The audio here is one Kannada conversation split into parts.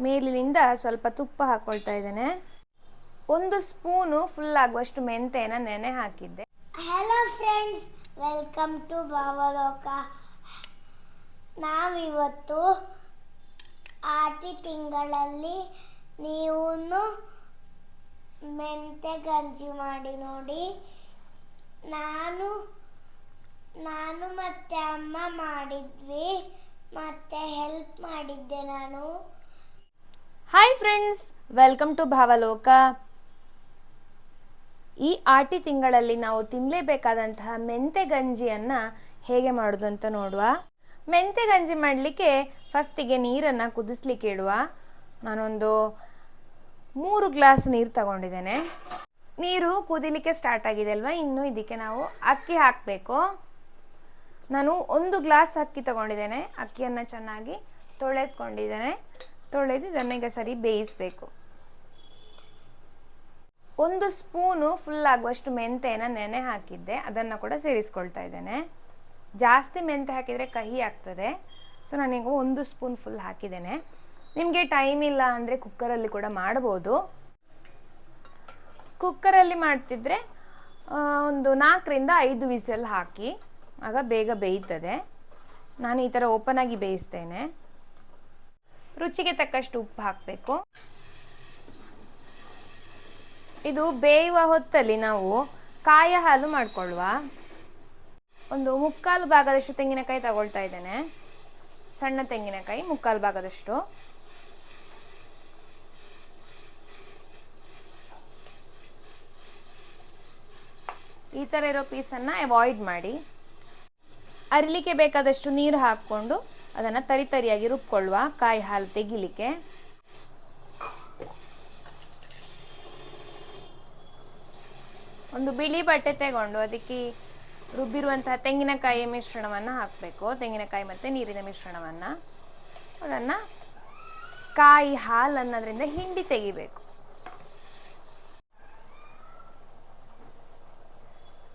ಮೇಲಿನಿಂದ ಸ್ವಲ್ಪ ತುಪ್ಪ ಹಾಕೊಳ್ತಾ ಇದ್ದೇನೆ. ಒಂದು ಸ್ಪೂನು ಫುಲ್ ಆಗುವಷ್ಟು ಮೆಂತೆನ ನೆನೆ ಹಾಕಿದ್ದೆ. Hello friends welcome to Bhavaloka ನಾವಿವತ್ತು ಆಟಿ ತಿಂಗಳಲ್ಲಿ ನೀವು ಮೆಂತೆ ಗಂಜಿ ಮಾಡಿ ನೋಡಿ. ನಾನು ನಾನು ಮತ್ತೆ ಅಮ್ಮ ಮಾಡಿದ್ವಿ. ಮತ್ತೆ ಹೆಲ್ಪ್ ಮಾಡಿದ್ದೆ ನಾನು. Hi friends welcome to Bhavaloka ಈ ಆಟಿ ತಿಂಗಳಲ್ಲಿ ನಾವು ತಿನ್ನಲೇಬೇಕಾದಂತಹ ಮೆಂತೆ ಗಂಜಿಯನ್ನು ಹೇಗೆ ಮಾಡೋದು ಅಂತ ನೋಡುವ. ಮೆಂತೆ ಗಂಜಿ ಮಾಡಲಿಕ್ಕೆ ಫಸ್ಟಿಗೆ ನೀರನ್ನು ಕುದಿಸ್ಲಿಕ್ಕೆ ಇಡುವ. ನಾನೊಂದು ಮೂರು ಗ್ಲಾಸ್ ನೀರು ತಗೊಂಡಿದ್ದೇನೆ. ನೀರು ಕುದಿಲಿಕ್ಕೆ ಸ್ಟಾರ್ಟ್ ಆಗಿದೆ ಅಲ್ವಾ? ಇನ್ನು ಇದಕ್ಕೆ ನಾವು ಅಕ್ಕಿ ಹಾಕಬೇಕು. ನಾನು ಒಂದು ಗ್ಲಾಸ್ ಅಕ್ಕಿ ತಗೊಂಡಿದ್ದೇನೆ. ಅಕ್ಕಿಯನ್ನು ಚೆನ್ನಾಗಿ ತೊಳೆದ್ಕೊಂಡಿದ್ದೇನೆ. ತೊಳೆದು ಇದನ್ನು ಈಗ ಸರಿ ಬೇಯಿಸಬೇಕು. ಒಂದು ಸ್ಪೂನು ಫುಲ್ ಆಗುವಷ್ಟು ಮೆಂತೆನ ನೆನೆ ಹಾಕಿದ್ದೆ, ಅದನ್ನು ಕೂಡ ಸೇರಿಸ್ಕೊಳ್ತಾ ಇದ್ದೇನೆ. ಜಾಸ್ತಿ ಮೆಂತೆ ಹಾಕಿದರೆ ಕಹಿ ಆಗ್ತದೆ. ಸೊ ನಾನೀಗ ಒಂದು ಸ್ಪೂನ್ ಫುಲ್ ಹಾಕಿದ್ದೇನೆ. ನಿಮಗೆ ಟೈಮ್ ಇಲ್ಲ ಅಂದರೆ ಕುಕ್ಕರಲ್ಲಿ ಕೂಡ ಮಾಡ್ಬೋದು. ಕುಕ್ಕರಲ್ಲಿ ಮಾಡ್ತಿದ್ರೆ ಒಂದು ನಾಲ್ಕರಿಂದ ಐದು ವಿಸಲ್ ಹಾಕಿ, ಆಗ ಬೇಗ ಬೇಯ್ತದೆ. ನಾನು ಈ ಥರ ಓಪನ್ ಆಗಿ ಬೇಯಿಸ್ತೇನೆ. ರುಚಿಗೆ ತಕ್ಕಷ್ಟು ಉಪ್ಪು ಹಾಕಬೇಕು. ಇದು ಬೇಯುವ ಹೊತ್ತಲ್ಲಿ ನಾವು ಕಾಯ ಹಾಲು ಮಾಡ್ಕೊಳ್ಳುವ. ಒಂದು ಮುಕ್ಕಾಲು ಭಾಗದಷ್ಟು ತೆಂಗಿನಕಾಯಿ ತಗೊಳ್ತಾ ಇದ್ದೇನೆ. ಸಣ್ಣ ತೆಂಗಿನಕಾಯಿ ಮುಕ್ಕಾಲು ಭಾಗದಷ್ಟು. ಈ ಥರ ಇರೋ ಪೀಸನ್ನು ಅವಾಯ್ಡ್ ಮಾಡಿ. ಅರಿಲಿಕ್ಕೆ ಬೇಕಾದಷ್ಟು ನೀರು ಹಾಕ್ಕೊಂಡು ಅದನ್ನು ತರಿ ತರಿಯಾಗಿ ರುಬ್ಕೊಳ್ಳುವ ಕಾಯಿ ಹಾಲು ತೆಗಿಲಿಕ್ಕೆ. ಒಂದು ಬಿಳಿ ಬಟ್ಟೆ ತಗೊಂಡು ಅದಕ್ಕೆ ರುಬ್ಬಿರುವಂತಹ ತೆಂಗಿನಕಾಯಿ ಮಿಶ್ರಣವನ್ನು ಹಾಕಬೇಕು. ತೆಂಗಿನಕಾಯಿ ಮತ್ತು ನೀರಿನ ಮಿಶ್ರಣವನ್ನು. ಅದನ್ನು ಕಾಯಿ ಹಾಲು ಅನ್ನೋದ್ರಿಂದ ಹಿಂಡಿ ತೆಗಿಬೇಕು.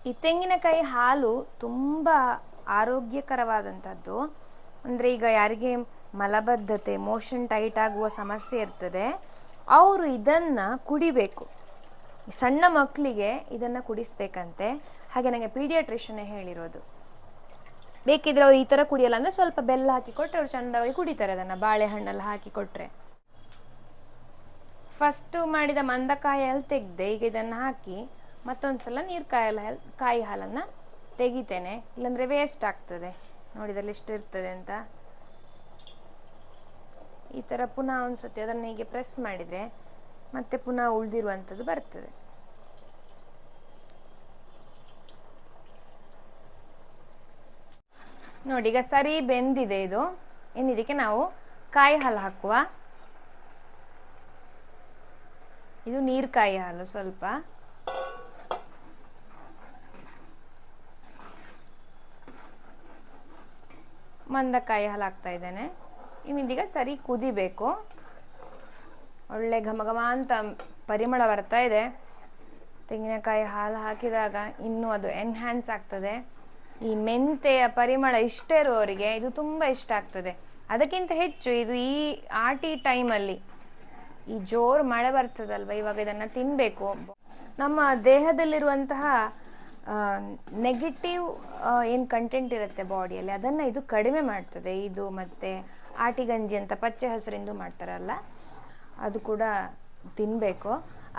ಈ ತೆಂಗಿನಕಾಯಿ ಹಾಲು ತುಂಬ ಆರೋಗ್ಯಕರವಾದಂಥದ್ದು ಅಂದರೆ ಈಗ ಯಾರಿಗೆ ಮಲಬದ್ಧತೆ ಮೋಷನ್ ಟೈಟ್ ಆಗುವ ಸಮಸ್ಯೆ ಇರ್ತದೆ, ಅವರು ಇದನ್ನು ಕುಡಿಬೇಕು. ಸಣ್ಣ ಮಕ್ಕಳಿಗೆ ಇದನ್ನು ಕುಡಿಸ್ಬೇಕಂತೆ. ಹಾಗೆ ನನಗೆ ಪೀಡಿಯಾಟ್ರಿಷನ್ನೇ ಹೇಳಿರೋದು. ಬೇಕಿದ್ರೆ ಅವ್ರು ಈ ಥರ ಕುಡಿಯಲ್ಲ ಅಂದರೆ ಸ್ವಲ್ಪ ಬೆಲ್ಲ ಹಾಕಿ ಕೊಟ್ಟರೆ ಅವ್ರು ಚೆಂದವಾಗಿ ಕುಡಿತಾರೆ ಅದನ್ನು, ಬಾಳೆಹಣ್ಣಲ್ಲಿ ಹಾಕಿ ಕೊಟ್ಟರೆ ಫಸ್ಟು ಮಾಡಿದ ಮಂದಕಾಯಿ ಹಾಲು ತೆಗೆದೆ, ಈಗ ಇದನ್ನು ಹಾಕಿ ಮತ್ತೊಂದು ಸಲ ನೀರು ಕಾಯಲ್ಲ ಹಾಲು ಕಾಯಿ ಹಾಲನ್ನು ತೆಗಿತೇನೆ. ಇಲ್ಲಾಂದರೆ ವೇಸ್ಟ್ ಆಗ್ತದೆ. ನೋಡಿದಲ್ಲಿ ಎಷ್ಟು ಇರ್ತದೆ ಅಂತ. ಈ ಥರ ಪುನಃ ಒಂದು ಸತಿ ಅದನ್ನು ಹೀಗೆ ಪ್ರೆಸ್ ಮಾಡಿದರೆ ಮತ್ತೆ ಪುನಃ ಉಳಿದಿರುವಂಥದ್ದು ಬರ್ತದೆ. ನೋಡಿ, ಈಗ ಸರಿ ಬೆಂದಿದೆ ಇದು. ಇನ್ನು ಇದಕ್ಕೆ ನಾವು ಕಾಯಿ ಹಾಲು ಹಾಕುವ. ಇದು ನೀರ್ಕಾಯಿ ಹಾಲು ಸ್ವಲ್ಪ. ಮಂದಕಾಯಿ ಹಾಲು ಹಾಕ್ತಾ ಇದ್ದೇನೆ. ಇನ್ನಿದೀಗ ಸರಿ ಕುದಿಬೇಕು. ಒಳ್ಳೆ ಘಮ ಘಮ ಅಂತ ಪರಿಮಳ ಬರ್ತಾ ಇದೆ. ತೆಂಗಿನಕಾಯಿ ಹಾಲು ಹಾಕಿದಾಗ ಇನ್ನೂ ಅದು ಎನ್ಹ್ಯಾನ್ಸ್ ಆಗ್ತದೆ. ಈ ಮೆಂತೆಯ ಪರಿಮಳ ಇಷ್ಟ ಇರುವವರಿಗೆ ಇದು ತುಂಬ ಇಷ್ಟ ಆಗ್ತದೆ. ಅದಕ್ಕಿಂತ ಹೆಚ್ಚು ಇದು ಈ ಆಟಿ ಟೈಮಲ್ಲಿ ಈ ಜೋರು ಮಳೆ ಬರ್ತದಲ್ವ, ಇವಾಗ ಇದನ್ನು ತಿನ್ನಬೇಕು ನಮ್ಮ ದೇಹದಲ್ಲಿರುವಂತಹ ನೆಗೆಟಿವ್ ಏನು ಕಂಟೆಂಟ್ ಇರುತ್ತೆ ಬಾಡಿಯಲ್ಲಿ ಅದನ್ನು ಇದು ಕಡಿಮೆ ಮಾಡ್ತದೆ. ಇದು ಮತ್ತು ಆಟಿಗಂಜಿ ಅಂತ ಪಚ್ಚೆ ಹಸಿರಿಂದು ಮಾಡ್ತಾರಲ್ಲ, ಅದು ಕೂಡ ತಿನ್ನಬೇಕು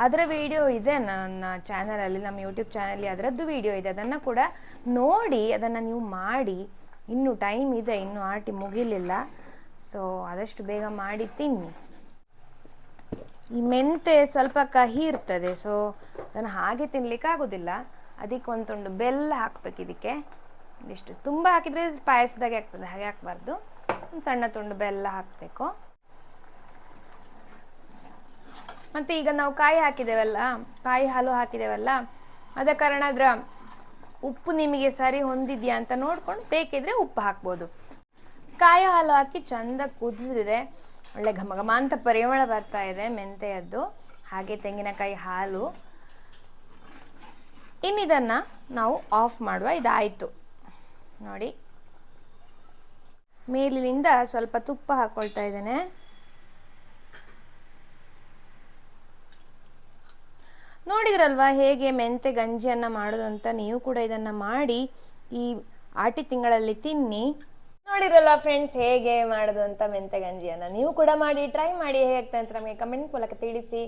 ಅದರ ವಿಡಿಯೋ ಇದೆ ನನ್ನ ಚಾನಲಲ್ಲಿ ನಮ್ಮ ಯೂಟ್ಯೂಬ್ ಚಾನಲ್ಲಿ ಅದರದ್ದು ವಿಡಿಯೋ ಇದೆ. ಅದನ್ನು ಕೂಡ ನೋಡಿ, ಅದನ್ನು ನೀವು ಮಾಡಿ. ಇನ್ನೂ ಟೈಮ್ ಇದೆ, ಇನ್ನೂ ಆಟಿ ಮುಗಿಲಿಲ್ಲ. ಸೊ ಆದಷ್ಟು ಬೇಗ ಮಾಡಿ ತಿನ್ನಿ. ಈ ಮೆಂತೆ ಸ್ವಲ್ಪ ಕಹಿ ಇರ್ತದೆ ಸೊ ಅದನ್ನು ಹಾಗೆ ತಿನ್ಲಿಕ್ಕೆ ಆಗೋದಿಲ್ಲ. ಅದಕ್ಕೆ ಒಂದು ತುಂಡು ಬೆಲ್ಲ ಹಾಕ್ಬೇಕು ಇದಕ್ಕೆ. ಇಷ್ಟು ತುಂಬ ಹಾಕಿದರೆ ಪಾಯಸದಾಗೆ ಆಗ್ತದೆ, ಹಾಗೆ ಹಾಕ್ಬಾರ್ದು. ಒಂದು ಸಣ್ಣ ತುಂಡು ಬೆಲ್ಲ ಹಾಕಬೇಕು. ಮತ್ತು ಈಗ ನಾವು ಕಾಯಿ ಹಾಕಿದ್ದೇವಲ್ಲ ಕಾಯಿ ಹಾಲು ಹಾಕಿದ್ದೇವಲ್ಲ ಅದ ಕಾರಣ ಅದರ ಉಪ್ಪು ನಿಮಗೆ ಸರಿ ಹೊಂದಿದೆಯಾ ಅಂತ ನೋಡ್ಕೊಂಡು ಬೇಕಿದ್ರೆ ಉಪ್ಪು ಹಾಕ್ಬೋದು. ಕಾಯಿ ಹಾಲು ಹಾಕಿ ಚಂದ ಕುದಿದಿದೆ ಒಳ್ಳೆ ಘಮ ಘಮ ಅಂತ ಪರಿಮಳ ಬರ್ತಾ ಇದೆ ಮೆಂತೆಯದ್ದು. ಹಾಗೆ ತೆಂಗಿನಕಾಯಿ ಹಾಲು. ಇನ್ನಿದನ್ನು ನಾವು ಆಫ್ ಮಾಡುವ ಇದಾಯಿತು. ನೋಡಿ. ಮೇಲಿನಿಂದ ಸ್ವಲ್ಪ ತುಪ್ಪ ಹಾಕ್ಕೊಳ್ತಾ ಇದ್ದೇನೆ. ನೋಡಿದ್ರಲ್ವಾ ಹೇಗೆ ಮೆಂತೆ ಗಂಜಿಯನ್ನ ಮಾಡೋದು ನೀವು ಕೂಡ ಇದನ್ನ ಮಾಡಿ ಈ ಆಟಿ ತಿಂಗಳಲ್ಲಿ ತಿನ್ನಿ. ನೋಡಿರಲ್ಲ ಫ್ರೆಂಡ್ಸ್ ಹೇಗೆ ಮಾಡೋದು ಅಂತ ಮೆಂತೆ ಗಂಜಿಯನ್ನು? ನೀವು ಕೂಡ ಮಾಡಿ ಟ್ರೈ ಮಾಡಿ ಹೇಗೆ ಅಂತ ನಮಗೆ ಕಮೆಂಟ್ ಮೂಲಕ ತಿಳಿಸಿ.